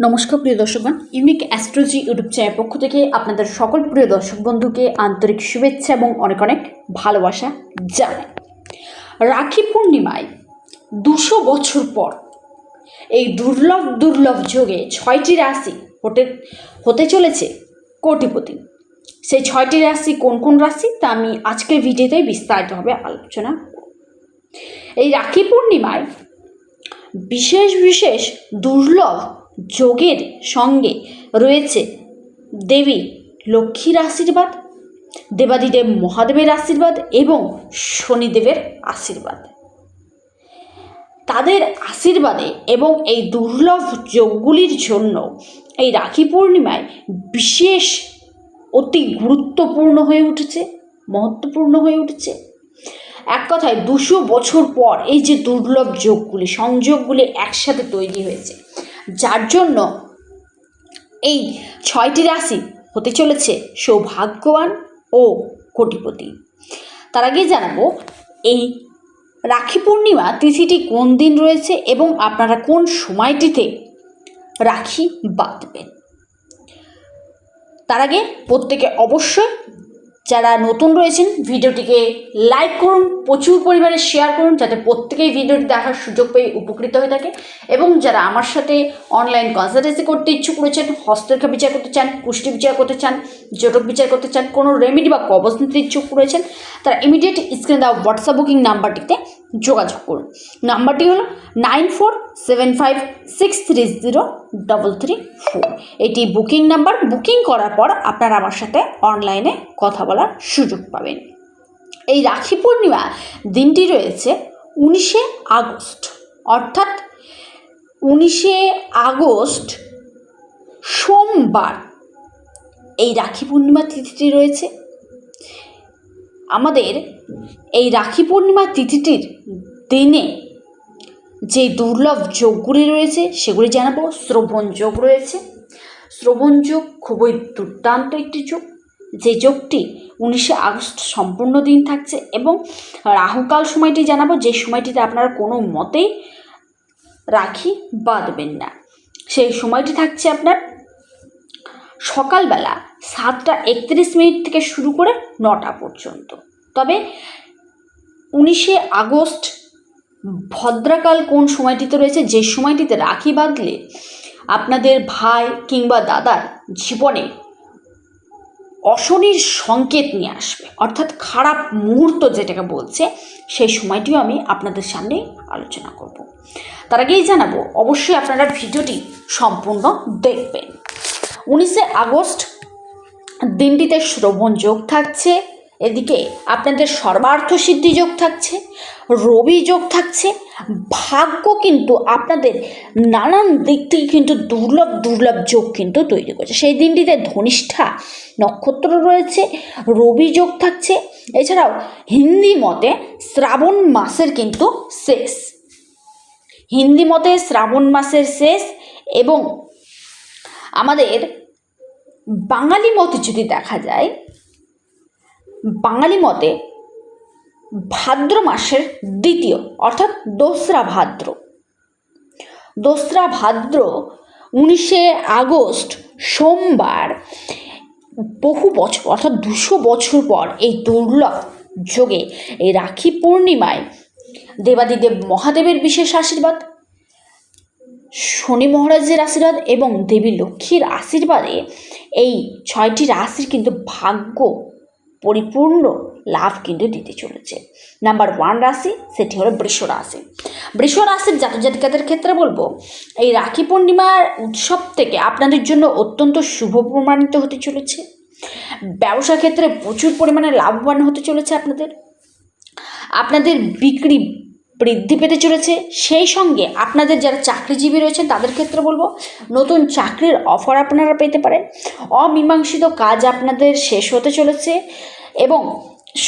নমস্কার, প্রিয় দর্শকগণ। ইউনিক অ্যাস্ট্রোলজি ইউটিউব চ্যানেল পক্ষ থেকে আপনাদের সকল প্রিয় দর্শক বন্ধুকে আন্তরিক শুভেচ্ছা এবং অনেক অনেক ভালোবাসা জানাই। রাখি পূর্ণিমায় দুশো বছর পর এই দুর্লভ দুর্লভ যোগে ছয়টি রাশি হতে হতে চলেছে কোটিপতি। সেই ছয়টি রাশি কোন কোন রাশি তা আমি আজকের ভিডিওতে বিস্তারিতভাবে আলোচনা। এই রাখি পূর্ণিমায় বিশেষ বিশেষ দুর্লভ যোগের সঙ্গে রয়েছে দেবী লক্ষ্মীর আশীর্বাদ, দেবাদিদেব মহাদেবের আশীর্বাদ এবং শনিদেবের আশীর্বাদ। তাদের আশীর্বাদে এবং এই দুর্লভ যোগগুলির জন্য এই রাখি পূর্ণিমায় বিশেষ অতি গুরুত্বপূর্ণ হয়ে উঠেছে, মহত্বপূর্ণ হয়ে উঠেছে। এক কথায় দুশো বছর পর এই যে দুর্লভ যোগগুলি, সংযোগগুলি একসাথে তৈরি হয়েছে। যার জন্য এই ছয়টি রাশি হতে চলেছে সৌভাগ্যবান ও কোটিপতি। তার আগে জানাব, এই রাখি পূর্ণিমা তিথিটি কোন দিন রয়েছে এবং আপনারা কোন সময়টিতে রাখি বাঁধবেন? তার আগে প্রত্যেকে অবশ্যই যারা নতুন রয়েছেন, ভিডিওটিকে লাইক করুন, প্রচুর পরিমাণে শেয়ার করুন, যাতে প্রত্যেকেই ভিডিওটি দেখার সুযোগ পেয়ে উপকৃত হয়ে থাকে। এবং যারা আমার সাথে অনলাইন কনসালটেন্সি করতে ইচ্ছুক রয়েছেন হস্তরেখা বিচার করতে চান, কুষ্টি বিচার করতে চান, জটক বিচার করতে চান, কোনো রেমেডি বা কবচ নিতে ইচ্ছুক রয়েছেন, তারা ইমিডিয়েট স্ক্রিনে দেওয়া হোয়াটসঅ্যাপ বুকিং নাম্বারটিতে যোগাযোগ করুন। নাম্বারটি হলো nine four seven five six three zero double three four. এটি বুকিং নাম্বার। বুকিং করার পর আপনারা আমার সাথে অনলাইনে কথা বলার সুযোগ পাবেন। এই রাখি পূর্ণিমা দিনটি রয়েছে উনিশে আগস্ট। অর্থাৎ উনিশে আগস্ট সোমবার এই রাখি পূর্ণিমা তিথিটি রয়েছে। আমাদের এই রাখি পূর্ণিমা তিথিটির দিনে যে দুর্লভ যোগগুলি রয়েছে, সেগুলি জানাব। শ্রবণ যোগ রয়েছে। শ্রবণ যোগ খুবই দুর্দান্ত একটি যোগ। যে যোগটি উনিশে আগস্ট সম্পূর্ণ দিন থাকছে এবং রাহুকাল সময়টি জানাব, যে সময়টিতে আপনারা কোনো মতেই রাখি বাঁধবেন না। সেই সময়টি থাকছে আপনার সকালবেলা সাতটা একত্রিশ মিনিট থেকে শুরু করে নটা পর্যন্ত। তবে উনিশে আগস্ট ভদ্রাকাল কোন সময়টিতে রয়েছে? যে সময়টিতে রাখি বাঁধলে আপনাদের ভাই কিংবা দাদার জীবনে অশনির সংকেত নিয়ে আসবে, অর্থাৎ খারাপ মুহূর্ত যেটাকে বলছে, সেই সময়টিও আমি আপনাদের সামনে আলোচনা করব। তার আগেই জানাব, অবশ্যই আপনারা ভিডিওটি সম্পূর্ণ দেখবেন। উনিশে আগস্ট দিনটিতে শ্রবণ যোগ থাকছে, এদিকে আপনাদের সর্বার্থ সিদ্ধি যোগ থাকছে, রবি যোগ থাকছে, ভাগ্য কিন্তু আপনাদের নানান দিক থেকে কিন্তু দুর্লভ দুর্লভ যোগ কিন্তু তৈরি করছে। সেই দিনটিতে ধনিষ্ঠা নক্ষত্র রয়েছে, রবি যোগ থাকছে, এছাড়াও হিন্দি মতে শ্রাবণ মাসের কিন্তু শেষ। হিন্দি মতে শ্রাবণ মাসের শেষ এবং আমাদের বাঙালি মতে যদি দেখা যায়, বাঙালি মতে ভাদ্র মাসের দ্বিতীয়, অর্থাৎ দোসরা ভাদ্র। দোসরা ভাদ্র উনিশে আগস্ট, সোমবার, বহু বছর, অর্থাৎ দুশো বছর পর এই দুর্লভ যোগে এই রাখি পূর্ণিমায় দেবাদিদেব মহাদেবের বিশেষ আশীর্বাদ, শনি মহারাজের আশীর্বাদ এবং দেবী লক্ষ্মীর আশীর্বাদে এই ছয়টি রাশির কিন্তু ভাগ্য পরিপূর্ণ লাভ কিন্তু দিতে চলেছে। নাম্বার ওয়ান রাশি, সেটি হলো বৃষ রাশি। বৃষ রাশির জাতজাতিকাদের ক্ষেত্রে বলব, এই রাখি পূর্ণিমার উৎসব থেকে আপনাদের জন্য অত্যন্ত শুভ প্রমাণিত হতে চলেছে। ব্যবসা ক্ষেত্রে প্রচুর পরিমাণে লাভবান হতে চলেছে আপনাদের। আপনাদের বিক্রি বৃদ্ধি পেতে চলেছে। সেই সঙ্গে আপনাদের যারা চাকরিজীবী রয়েছেন তাদের ক্ষেত্রে বলব, নতুন চাকরির অফার আপনারা পেতে পারেন। অমীমাংসিত কাজ আপনাদের শেষ হতে চলেছে এবং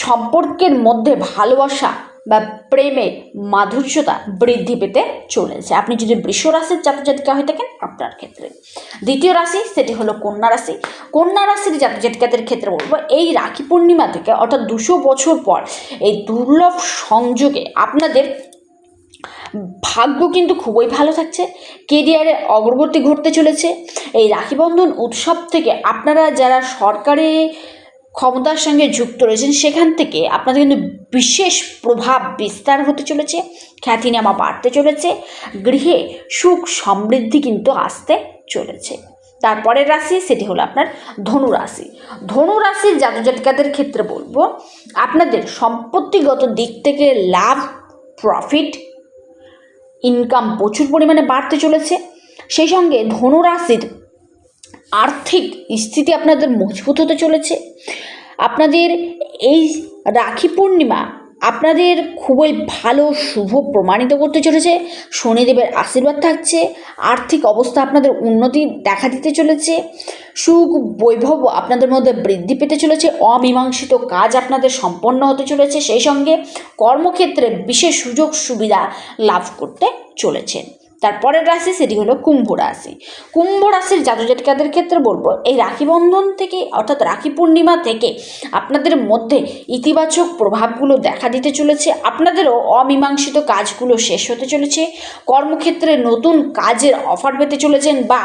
সম্পর্কের মধ্যে ভালোবাসা বা প্রেমের মাধুর্যতা বৃদ্ধি পেতে চলেছে। আপনি যদি বৃষ রাশির জাতজাতিকা হয়ে থাকেন, আপনার ক্ষেত্রে। দ্বিতীয় রাশি, সেটি হলো কন্যা রাশি। কন্যা রাশির জাতজাতিকাদের ক্ষেত্রে বলব, এই রাখি পূর্ণিমা থেকে অর্থাৎ দুশো বছর পর এই দুর্লভ সংযোগে আপনাদের ভাগ্য কিন্তু খুবই ভালো থাকছে। কেরিয়ারে অগ্রগতি ঘটতে চলেছে। এই রাখিবন্ধন উৎসব থেকে আপনারা যারা সরকারি ক্ষমতার সঙ্গে যুক্ত রয়েছেন, সেখান থেকে আপনাদের কিন্তু বিশেষ প্রভাব বিস্তার হতে চলেছে, খ্যাতিনামা বাড়তে চলেছে, গৃহে সুখ সমৃদ্ধি কিন্তু আসতে চলেছে। তারপরের রাশি সেটি হলো আপনার ধনু রাশি। ধনু রাশির জাতক জাতিকাদের ক্ষেত্রে বলব, আপনাদের সম্পত্তিগত দিক থেকে লাভ প্রফিট ইনকাম প্রচুর পরিমাণে বাড়তে চলেছে। সেই সঙ্গে ধনু রাশির আর্থিক স্থিতি আপনাদের মজবুত হতে চলেছে। আপনাদের এই রাখি পূর্ণিমা আপনাদের খুবই ভালো, শুভ, প্রমাণিত করতে চলেছে। শনিদেবের আশীর্বাদ থাকছে। আর্থিক অবস্থা আপনাদের উন্নতি দেখা দিতে চলেছে। সুখ, বৈভব আপনাদের মধ্যে বৃদ্ধি পেতে চলেছে। অমীমাংসিত কাজ আপনাদের সম্পন্ন হতে চলেছে। সেই সঙ্গে কর্মক্ষেত্রে বিশেষ সুযোগ সুবিধা লাভ করতে চলেছেন তারপরের রাশি সেটি হলো কুম্ভ রাশি। কুম্ভ রাশির জাতজাতিকাদের ক্ষেত্রে বলব, এই রাখি বন্ধন থেকে অর্থাৎ রাখি পূর্ণিমা থেকে আপনাদের মধ্যে ইতিবাচক প্রভাবগুলো দেখা দিতে চলেছে, আপনাদেরও অমীমাংসিত কাজগুলো শেষ হতে চলেছে, কর্মক্ষেত্রে নতুন কাজের অফার পেতে চলেছেন বা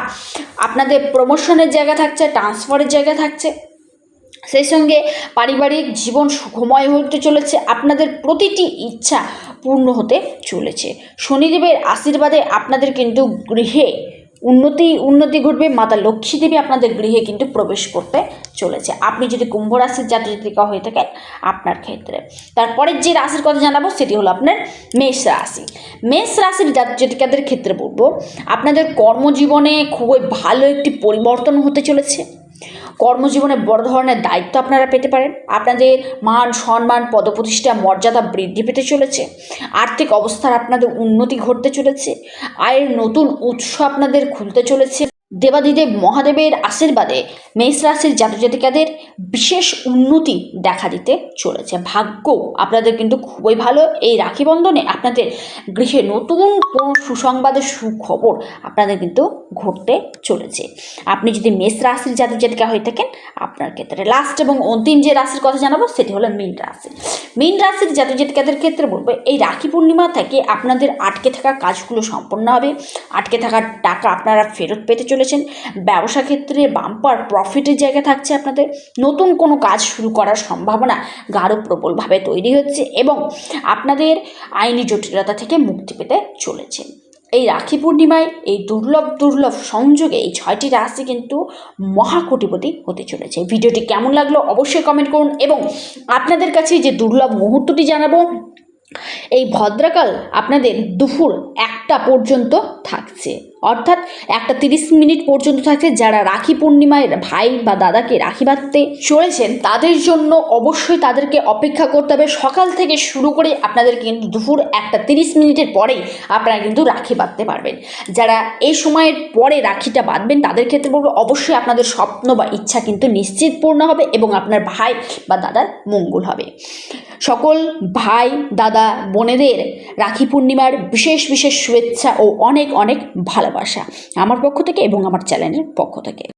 আপনাদের প্রমোশনের জায়গা থাকছে ট্রান্সফারের জায়গা থাকছে। সেই সঙ্গে পারিবারিক জীবন সুখময় হতে চলেছে, আপনাদের প্রতিটি ইচ্ছা পূর্ণ হতে চলেছে। শনিদেবের আশীর্বাদে আপনাদের কিন্তু গৃহে উন্নতি উন্নতি ঘটবে, মাতা লক্ষ্মী দেবী আপনাদের গৃহে কিন্তু প্রবেশ করতে চলেছে। আপনি যদি কুম্ভ রাশির জাতিকা হয়ে থাকেন আপনার ক্ষেত্রে। তারপরে যে রাশির কথা জানাব, সেটি হলো আপনার মেষ রাশি। মেষ রাশির জাতিকাদের ক্ষেত্রে বলব, আপনাদের কর্মজীবনে খুবই ভালো একটি পরিবর্তন হতে চলেছে। কর্মজীবনে বড় ধরনের দায়িত্ব আপনারা পেতে পারেন। আপনাদের মান, সম্মান, পদপ্রতিষ্ঠা, মর্যাদা বৃদ্ধি পেতে চলেছে। আর্থিক অবস্থার আপনাদের উন্নতি ঘটতে চলেছে। আয়ের নতুন উৎস আপনাদের খুলতে চলেছে। দেবাদিদেব মহাদেবের আশীর্বাদে মেষ রাশির জাতজাতিকাদের বিশেষ উন্নতি দেখা দিতে চলেছে। ভাগ্য আপনাদের কিন্তু খুবই ভালো। এই রাখি বন্ধনে আপনাদের গৃহে নতুন কোনো সুসংবাদের সুখবর আপনাদের কিন্তু ঘটতে চলেছে। আপনি যদি মেষ রাশির জাতক জাতিকা হয়ে থাকেন, আপনার ক্ষেত্রে লাস্ট এবং অন্তিম যে রাশির কথা জানাব, সেটি হলো মীন রাশি। মীন রাশির জাতক জাতিকাদের ক্ষেত্রে বলব, এই রাখি পূর্ণিমা থেকে আপনাদের আটকে থাকা কাজগুলো সম্পন্ন হবে। আটকে থাকা টাকা আপনারা ফেরত পেতে চলেছেন। ব্যবসা ক্ষেত্রে বাম্পার প্রফিটের জায়গা থাকছে আপনাদের। নতুন কোনো কাজ শুরু করার সম্ভাবনা গাঢ় প্রবলভাবে তৈরি হচ্ছে এবং আপনাদের আইনি জটিলতা থেকে মুক্তি পেতে চলেছে। এই রাখি পূর্ণিমায় এই দুর্লভ দুর্লভ সংযোগে এই ছয়টি রাশি কিন্তু মহাকোটিপতি হতে চলেছে। ভিডিওটি কেমন লাগল অবশ্যই কমেন্ট করুন এবং আপনাদের কাছে যে দুর্লভ মুহূর্তটি জানাব, এই ভদ্রাকাল আপনাদের দুপুর একটা পর্যন্ত থাকছে। অর্থাৎ একটা তিরিশ মিনিট পর্যন্ত থাকছে যারা রাখি পূর্ণিমায় ভাই বা দাদাকে রাখি বাঁধতে চলেছেন, তাদের জন্য অবশ্যই তাদেরকে অপেক্ষা করতে হবে। সকাল থেকে শুরু করে আপনাদের কিন্তু দুপুর একটা তিরিশ মিনিটের পরেই আপনারা কিন্তু রাখি বাঁধতে পারবেন। যারা এই সময়ের পরে রাখিটা বাঁধবেন, তাদের ক্ষেত্রে বলব অবশ্যই আপনাদের স্বপ্ন বা ইচ্ছা কিন্তু নিশ্চিত পূর্ণ হবে এবং আপনার ভাই বা দাদার মঙ্গল হবে। সকল ভাই, দাদা, বোনেদের রাখি পূর্ণিমার বিশেষ বিশেষ শুভেচ্ছা ও অনেক অনেক ভালোবাসা। আমার পক্ষ থেকে এবং আমার চ্যানেলের পক্ষ থেকে।